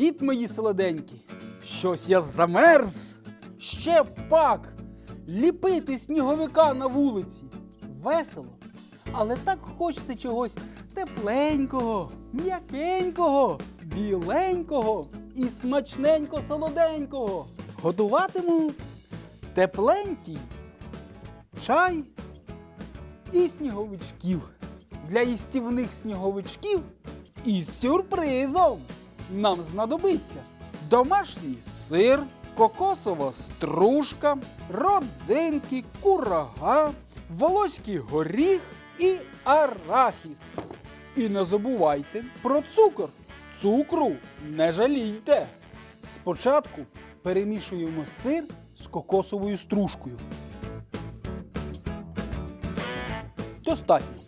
Привіт, мої солоденькі! Щось я замерз. Ще пак ліпити сніговика на вулиці. Весело. Але так хочеться чогось тепленького, м'якенького, біленького і смачненько солоденького. Готуватиму тепленький чай і сніговичків. Для їстівних сніговичків із сюрпризом нам знадобиться домашній сир, кокосова стружка, родзинки, курага, волоський горіх і арахіс. І не забувайте про цукор. Цукру не жалійте. Спочатку перемішуємо сир з кокосовою стружкою. Достатньо.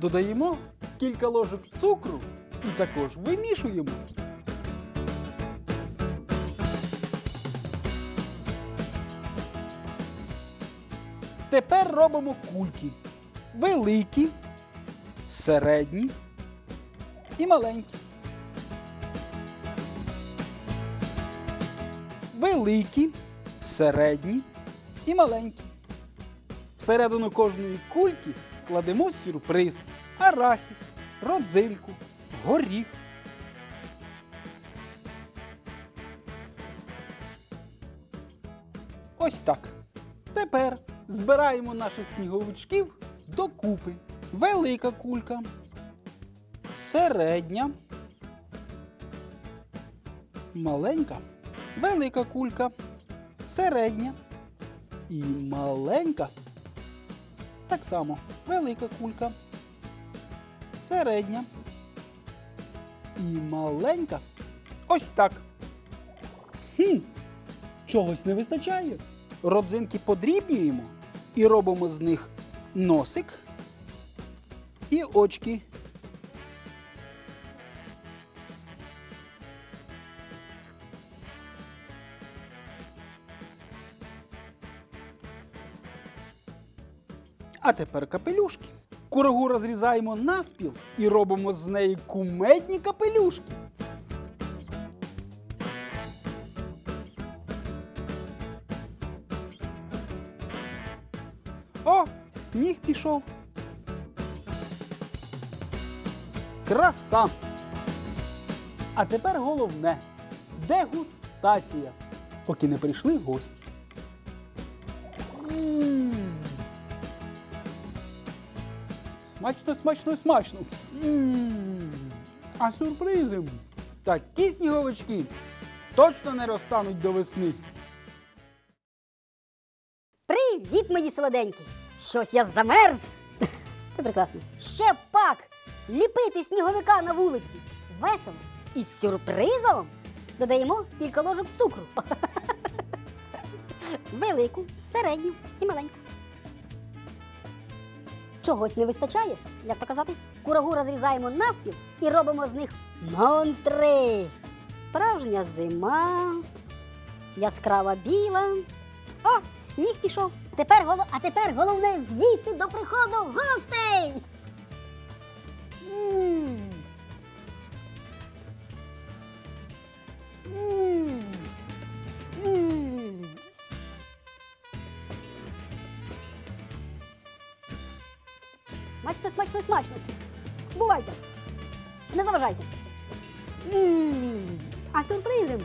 Додаємо кілька ложок цукру і також вимішуємо. Тепер робимо кульки. Великі, середні і маленькі. Великі, середні і маленькі. Всередину кожної кульки кладемо сюрприз, арахіс, родзинку, горіх. Ось так. Тепер збираємо наших сніговичків докупи. Велика кулька, середня, маленька, велика кулька, середня і маленька. Так само велика кулька, середня і маленька. Ось так. Хм, чогось не вистачає. Родзинки подрібнюємо і робимо з них носик і очки. А тепер капелюшки. Курагу розрізаємо навпіл і робимо з неї кумедні капелюшки. О, сніг пішов. Краса. А тепер головне дегустація, поки не прийшли гості. М. Смачно, смачно, смачно. М. А сюрпризи? Такі сніговички точно не розтануть до весни. Привіт, мої солоденькі! Щось я замерз. Це прекрасно. Ще пак ліпити сніговика на вулиці. Весело. І з сюрпризом додаємо кілька ложок цукру. Велику, середню і маленьку. Чогось не вистачає, як то казати. Курагу розрізаємо навпіл і робимо з них монстри. Справжня зима, яскрава біла. О, сніг пішов. Тепер голо... А тепер головне з'їсти до приходу гостей. Смачно, смачно, смачно. Бувайте. Не заважайте. М. А сюрпризи